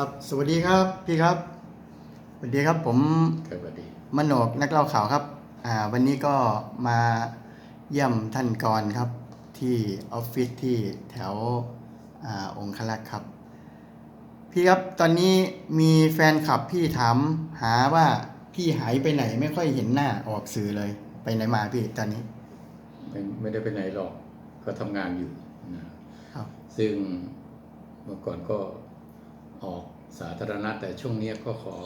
ครับสวัสดีครับพี่ครับสวัสดีครับผมครับสวัสดีมโนกนักเล่าข่าวครับอ่าวันนี้ก็มาเยี่ยมท่านกรครับ ที่ออฟฟิศที่แถวอ่าองคลักษ์ครับ พี่ครับตอนนี้มีแฟนคลับพี่ถามหาว่าพี่หายไปไหนไม่ค่อยเห็นหน้าออกสื่อเลยไปไหนมาพี่ตอนนี้ ไม่ไม่ได้ไปไหนหรอก ก็ทำงานอยู่นะครับ ซึ่งเมื่อก่อนก็ ออกสาธารณะแต่ช่วงเนี้ยก็ขอ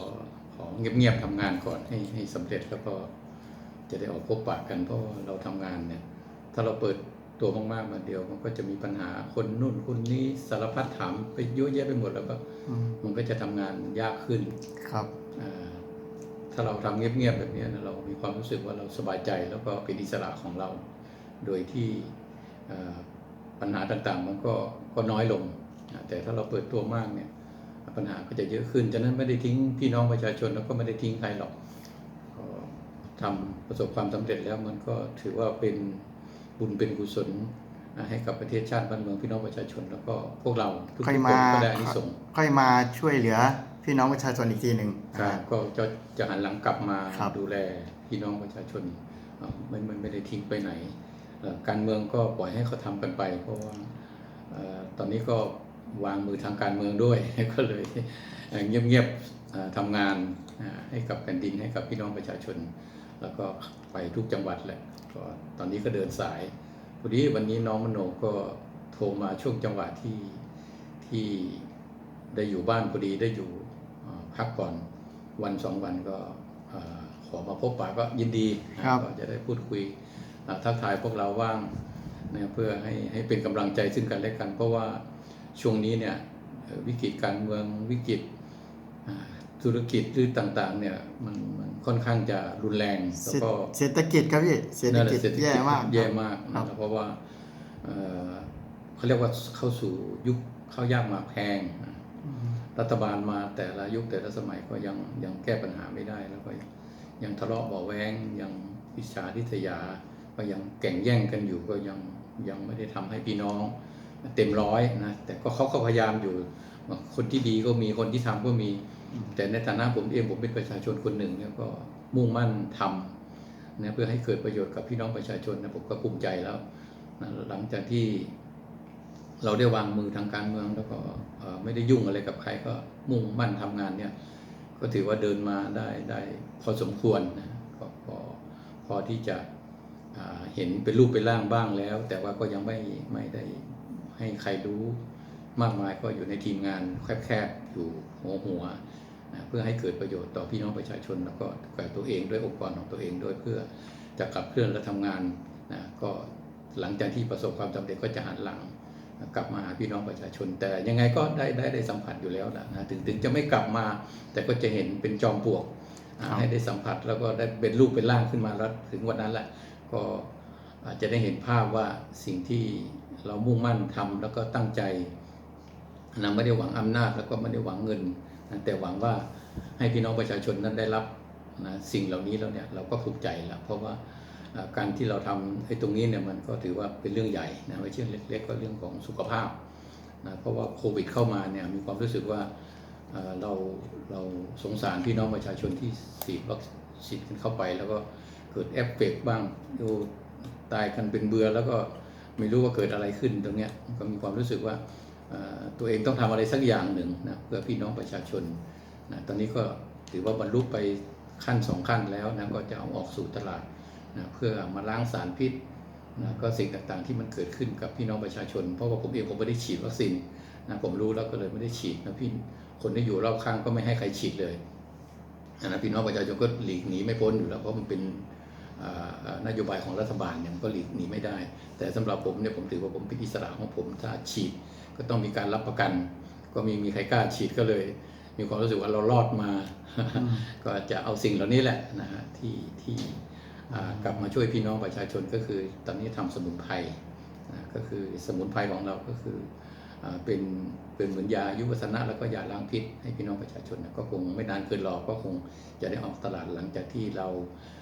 ขอเงียบๆทำงานก่อนให้ให้สำเร็จแล้วก็จะได้ออกพบปะกันเพราะว่าเราทำงานเนี่ยถ้าเราเปิดตัวมากๆมาเดียวมันก็จะมีปัญหาคนนู่นคนนี้สารพัดถามไปเยอะแยะไปหมดแล้วก็อืมมันก็จะทำงานยากขึ้นครับอ่าถ้าเราทำเงียบๆแบบเนี้ยนะเรามีความรู้สึกว่าเราสบายใจแล้วก็เป็นอิสระของเรา โดยที่อ่าปัญหาต่างๆ มันก็ก็น้อยลงนะแต่ถ้าเราเปิดตัวมากเนี่ย ปัญหาก็จะเยอะขึ้นฉะนั้นไม่ได้ทิ้งพี่น้องประชาชนแล้วก็ไม่ได้ทิ้งใครหรอกก็ทำประสบความสำเร็จแล้วมันก็ถือว่าเป็นบุญเป็นกุศลนะให้กับประเทศชาติบ้านเมืองพี่น้องประชาชนแล้วก็พวกเราทุกๆค่อยคนมาก็ได้อานิสงส์ค่อยมาช่วยเหลือพี่น้องประชาชนอีกทีหนึ่งครับก็จะจะหันหลังกลับมาครับดูแลพี่น้องประชาชนอ่าไม่ไม่ไม่ได้ทิ้งไปไหนเอ่อการเมืองก็ปล่อยให้เขาทำกันไป เพราะว่าเอ่อตอนนี้ก็ วางมือทางการเมืองด้วย ก็เลยเอ่อเงียบๆอ่าทำงานอ่าให้กับแผ่นดินให้กับพี่น้องประชาชน แล้วก็ไปทุกจังหวัดแหละก็ตอนนี้ก็เดินสายพอดีวันนี้น้องมโนก็โทรมาช่วงจังหวะที่ที่ได้อยู่บ้านพอดีได้อยู่อ่าพักก่อนวันสองวันก็เอ่อขอมาพบปะก็ยินดีนะครับก็จะได้พูดคุยอ่าทักทายพวกเราว่างนะเพื่อให้ให้เป็นกำลังใจซึ่งกันและกันเพราะว่า ช่วงนี้เนี่ยเอ่อวิกฤตการเมืองวิกฤตอ่าธุรกิจหรือต่างๆเนี่ยมันมันค่อนข้างจะรุนแรงแล้วก็เศรษฐกิจครับพี่เศรษฐนั่นแหละกิจเศรษฐกิจแย่มากแย่มากครันะบเพราะว่าเอ่อเขาเรียกว่าเข้าสู่ยุคข้าวยากหมากแพงนะอืมรัฐบาลมาแต่ละยุคแต่ละสมัยก็ยังยังแก้ปัญหาไม่ได้แล้วก็ยังทะเลาะเบาะแวงยังอิจฉาทิษยา ก็ยังแข่งแย่งกันอยู่ก็ยังยังไม่ได้ทำให้พี่น้อง เต็มร้อยนะแต่ก็เขาก็พยายามอยู่ คนที่ดีก็มีคนที่ทำก็มี แต่ในฐานะผมเองผมเป็นประชาชนคนหนึ่งเนี่ยก็มุ่งมั่นทำนะเพื่อให้เกิดประโยชน์กับพี่น้องประชาชนนะผมก็ภูมิใจแล้วนะหลังจากที่เราได้วางมือทางการเมืองแล้วก็เอ่อไม่ได้ยุ่งอะไรกับใครก็มุ่งมั่นทำงานเนี่ยก็ถือว่าเดินมาได้ได้พอสมควรนะก็พอพอที่จะอ่าเห็นเป็นรูปเป็นร่างบ้างแล้ว แต่ว่าก็ยังไม่ไม่ได้ ให้ใครรู้มากมายก็อยู่ในทีมงานแคบๆ อยู่หัวหัวๆนะเพื่อให้เกิดประโยชน์ต่อพี่น้องประชาชน แล้วก็กับตัวเองด้วยองค์กรของตัวเองด้วยเพื่อจะขับเคลื่อนและทำงานนะก็หลังจากที่ประสบความสำเร็จก็จะหันหลังกลับมาหาพี่น้องประชาชน แต่ยังไงก็ได้ได้ได้สัมผัสอยู่แล้วนะนะถึงถึงจะไม่กลับมา แต่ก็จะเห็นเป็นจอมปลวกอ่าครับให้ได้สัมผัสแล้วก็ได้เป็นรูปเป็นร่างขึ้นมาแล้วถึงวันนั้นแหละก็อาจจะได้เห็นภาพว่าสิ่งที่ เรามุ่งมั่นทำแล้วก็ตั้งใจนะไม่ได้หวังอำนาจแล้วก็ไม่ได้หวังเงินนะแต่หวังว่าให้พี่น้องประชาชนนั้นได้รับนะสิ่งเหล่านี้แล้วเนี่ยเราก็ภูมิใจล้วเพราะว่าการที่เราทำไอ้ตรงนี้เนี่ยมันก็ถือว่าเป็นเรื่องใหญ่นะไม่ใช่เล็กๆก็เรื่องของสุขภาพนะเพราะว่าโควิดเข้ามาเนี่ยมีความรู้สึกว่าเราเราสงสารพี่น้องประชาชนที่ฉีดวัคซีนเข้าไป แล้วก็เกิดเอฟเฟกต์บ้างดูตายกันเป็นเบื่อแล้วก็ ไม่รู้ว่าเกิดอะไรขึ้นตรงเนี้ยก็มีความรู้สึกว่าตัวเองต้องทำอะไรสักอย่างหนึ่งนะเพื่อพี่น้องประชาชนนะตอนนี้ก็ถือว่าบรรลุไปขั้นสองขั้นแล้วนะก็จะเอาออกสู่ตลาดนะเพื่อมาล้างสารพิษนะก็สิ่งต่างๆที่มันเกิดขึ้นกับพี่น้องประชาชน เพราะว่าผมเองผมไม่ได้ฉีดวัคซีนนะผมรู้แล้วก็เลยไม่ได้ฉีดนะพี่คนที่อยู่รอบข้างก็ไม่ให้ใครฉีดเลยนะพี่น้องประชาชนก็หลีกหนีไม่พ้นอยู่แล้วเพราะมันเป็น นโยบายของรัฐบาลเนี่ยมันก็หลีกหนีไม่ได้ แต่สำหรับผมเนี่ยผมถือว่าผมเป็นอิสระของผมถ้าฉีดก็ต้องมีการรับประกัน ก็มีมีใครกล้าฉีดก็เลย มีความรู้สึกว่าเรารอดมาอืมก็จะเอาสิ่งเหล่านี้แหละนะฮะที่ที่อ่ากลับมาช่วยพี่น้องประชาชนก็คือ ตอนนี้ทำสมุนไพรนะก็คือสมุนไพรของเราก็คืออ่าเป็นเป็นเหมือนยายุวัฒนะแล้วก็ยาล้างพิษให้พี่น้องประชาชนนะก็คงไม่นานเกินรอก็คงจะได้ออกตลาดหลังจากที่เราอ่า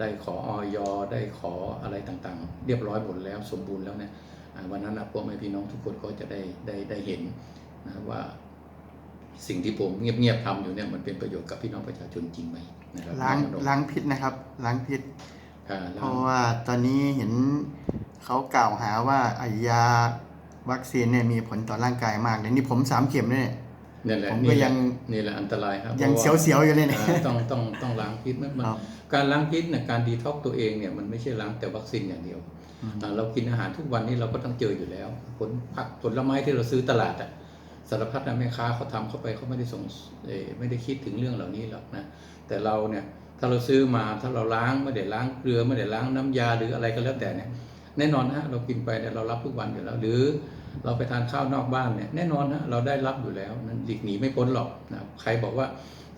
ได้ขอออยได้ขออะไรต่างๆ เรียบร้อยหมดแล้วสมบูรณ์แล้วเนี่ยอ่าวันนั้นนะพวกแม่พี่น้องทุกคนก็จะได้ได้ได้เห็นนะว่าสิ่งที่ผมเงียบๆทำอยู่เนี่ยมันเป็นประโยชน์กับพี่น้องประชาชนจริงไหมนะครับล้างน้องล้างพิษนะครับล้างพิษอ่าเพล้างราะว่าตอนนี้เห็นเขากล่าวหาว่าไอยาวัคซีนเนี่ยมีผลต่อร่างกายมากเลยนี่ผมสามเข็มเนี่ยนี่แหละผมก็นี่แหละยังนี่แหละอันตรายครับยังพราะาเสียวๆอยู่เลยเนี่ยอ่าต้องต้องต้องล้างพิษมันมันครับ การล้างพิษเนี่ยการดีท็อกตัวเองเนี่ยมันไม่ใช่ล้างแต่วัคซีนอย่างเดียวอืมอ่าเรากินอาหารทุกวันนี้เราก็ต้องเจออยู่แล้ว ผลผักผลไม้ที่เราซื้อตลาดอะสารพัดนะแม่ค้าเขาทำเข้าไปเขาไม่ได้ส่งเอ่อไม่ได้คิดถึงเรื่องเหล่านี้หรอกนะแต่เราเนี่ยถ้าเราซื้อมาถ้าเราล้างไม่ได้ล้างเกลือไม่ได้ล้างน้ำยาหรืออะไรก็แล้วแต่เนี่ยแน่นอนฮะเรากินไปเนี่ยเรารับทุกวันอยู่แล้ว หรือเราไปทานข้าวนอกบ้านเนี่ยแน่นอนฮะเราได้รับอยู่แล้วนั้นหลีกหนีไม่พ้นหรอกนะใครบอกว่า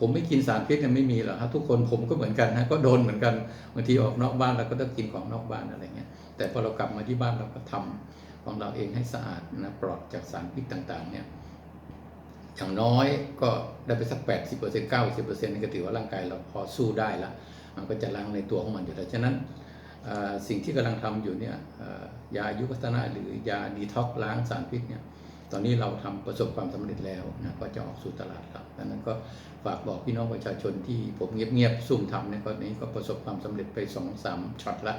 ผมไม่กินสารพิษเนี่ยไม่มีหรอกครับทุกคนผมก็เหมือนกันนะก็โดนเหมือนกันบางทีออกนอกบ้านเราก็ต้องกินของนอกบ้านอะไรเงี้ยแต่พอเรากลับมาที่บ้านเราก็ทำของเราเองให้สะอาดนะปลอดจากสารพิษต่างๆเนี่ยอย่างน้อยก็ได้ไปสัก 80% 90%นี่ก็ถือว่าร่างกายเราพอสู้ได้ละมันก็จะล้างในตัวของมันอยู่แล้วฉะนั้นสิ่งที่กำลังทำอยู่เนี่ยยาอายุวัฒนะหรือยาดีท็อกล้างสารพิษเนี่ย ตอนนี้เราทำประสบความสำเร็จแล้วนะก็จะออกสู่ตลาดครับดังนั้นก็ฝากบอกพี่น้องประชาชนที่ผมเงียบๆซุ่มทำเนี่ยก็นี้ก็ประสบความสำเร็จไป2อสามช็อตละ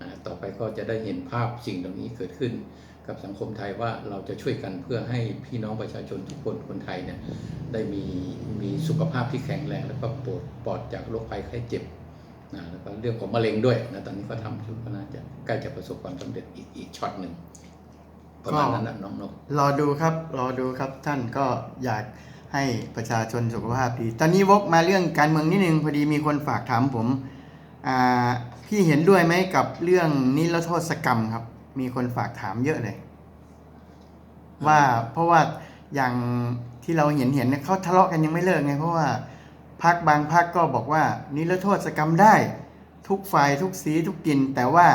นะต่อไปก็จะได้เห็นภาพสิ่งเหล่านี้เกิดขึ้น กับสังคมไทยว่าเราจะช่วยกันเพื่อให้พี่น้องประชาชนทุกคนคนไทยเนี่ยได้มีมีสุขภาพที่แข็งแรงแล้วก็ปลอดปลอดจากโรคภัยไข้เจ็บนะแล้วก็เรื่องของมะเร็งด้วยนะตอนนี้ก็ทำอยู่ก็น่าจะใกล้จะประสบความสำเร็จอีกอีกช็อตหนึ่ง ประมาณนั้นนะน้องนกรอดูครับ รอดูครับท่านก็อยากให้ประชาชนสุขภาพดี ตอนนี้วกมาเรื่องการเมืองนิดนึงพอดีมีคนฝากถามผมอ่าพี่เห็นด้วยไหมกับเรื่องนิรโทษกรรมครับ มีคนฝากถามเยอะเลย ว่าเพราะว่าอย่างที่เราเห็นเห็นเนี่ยเขาทะเลาะกันยังไม่เลิกไงเพราะว่าพักบางพักก็บอกว่า นิรโทษกรรมได้ ทุกฝ่ายทุกสีทุกกิน แต่ว่า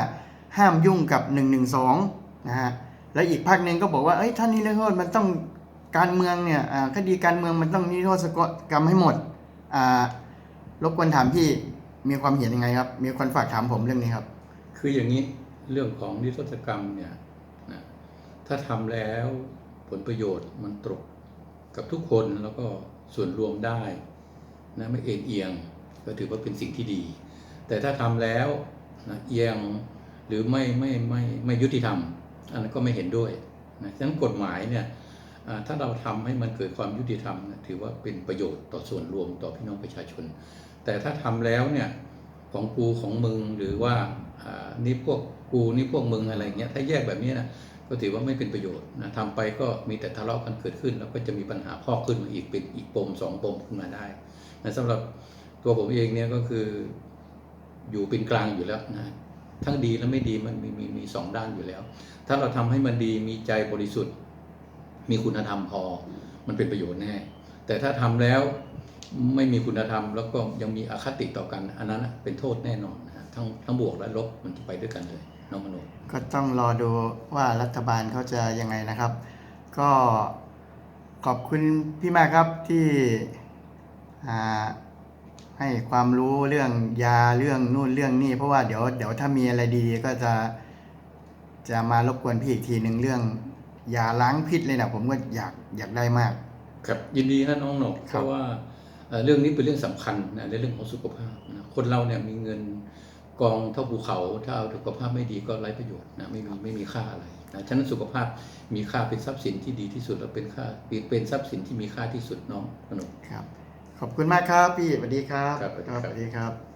ห้ามยุ่งกับ1นึนะฮะ แล้วอีกพักหนึ่งก็บอกว่าเอ้ยท่านนิรโทษมันต้องการเมืองเนี่ยคดีการเมืองมันต้องนิรโทษกรรมให้หมดอ่ารบกวนถามพี่มีความเห็นยังไงครับ มีคนฝากถามผมเรื่องนี้ครับ คืออย่างนี้เรื่องของนิรโทษกรรมเนี่ยนะถ้าทำแล้วผลประโยชน์มันตกกับทุกคนแล้วก็ส่วนรวมได้นะไม่เอ็นเอียงก็ถือว่าเป็นสิ่งที่ดี แต่ถ้าทำแล้วนะเอียงหรือไม่ไม่ไม่ไม่ยุติธรรม อันนั้นก็ไม่เห็นด้วยนะฉะนั้นกฎหมายเนี่ยถ้าเราทำให้มันเกิดความยุติธรรมถือว่าเป็นประโยชน์ต่อส่วนรวมต่อพี่น้องประชาชน แต่ถ้าทำแล้วเนี่ยของกูของมึงหรือว่าอ่านี่พวกกูนี่พวกมึงอะไรเงี้ยถ้าแยกแบบนี้นะก็ถือว่าไม่เป็นประโยชน์นะทำไปก็มีแต่ทะเลาะกันเกิดขึ้น แล้วก็จะมีปัญหาพอกขึ้นมาอีกเป็นอีกปมสองปมขึ้นมาได้นะสำหรับตัวผมเองเนี่ยก็คืออยู่เป็นกลางอยู่แล้วนะ ทั้งดีและไม่ดีมันมีมีมีสองด้านอยู่แล้ว ถ้าเราทำให้มันดีมีใจบริสุทธิ์ มีคุณธรรมพอ มันเป็นประโยชน์แน่ แต่ถ้าทำแล้วไม่มีคุณธรรม แล้วก็ยังมีอคติต่อกัน อันนั้นเป็นโทษแน่นอนนะฮะทั้งทั้งบวกและลบมันจะไปด้วยกันเลยน้องมโนก็ต้องรอดูว่ารัฐบาลเขาจะยังไงนะครับ ก็ขอบคุณพี่มากครับที่อ่า ให้ความรู้เรื่องยาเรื่องนู่นเรื่องนี่เพราะว่าเดี๋ยวเดี๋ยวถ้ามีอะไรดีๆก็จะ จะมารบกวนพี่อีกทีหนึ่งเรื่องยาล้างพิษเลยนะผมก็อยากอยากได้มาก ครับยินดีนะน้องหนกคเพรับราะว่าเอ่อเรื่องนี้เป็นเรื่องสำคัญนะในเรื่องของสุขภาพนะคนเราเนี่ยมีเงินกองเท่าภูเขาถ้าเอาสุขภาพไม่ดีก็ไร้ประโยชน์นะไม่มีไม่มีค่าอะไรนะฉะนั้นสุขภาพมีค่าเป็นทรัพย์สินที่ดีที่สุดและเป็นค่าเป็นทรัพย์สินที่มีค่าที่สุดน้องมโนครับ ขอบคุณมากครับพี่สวัสดีครับครับสวัสดีครับ สวัสดีครับ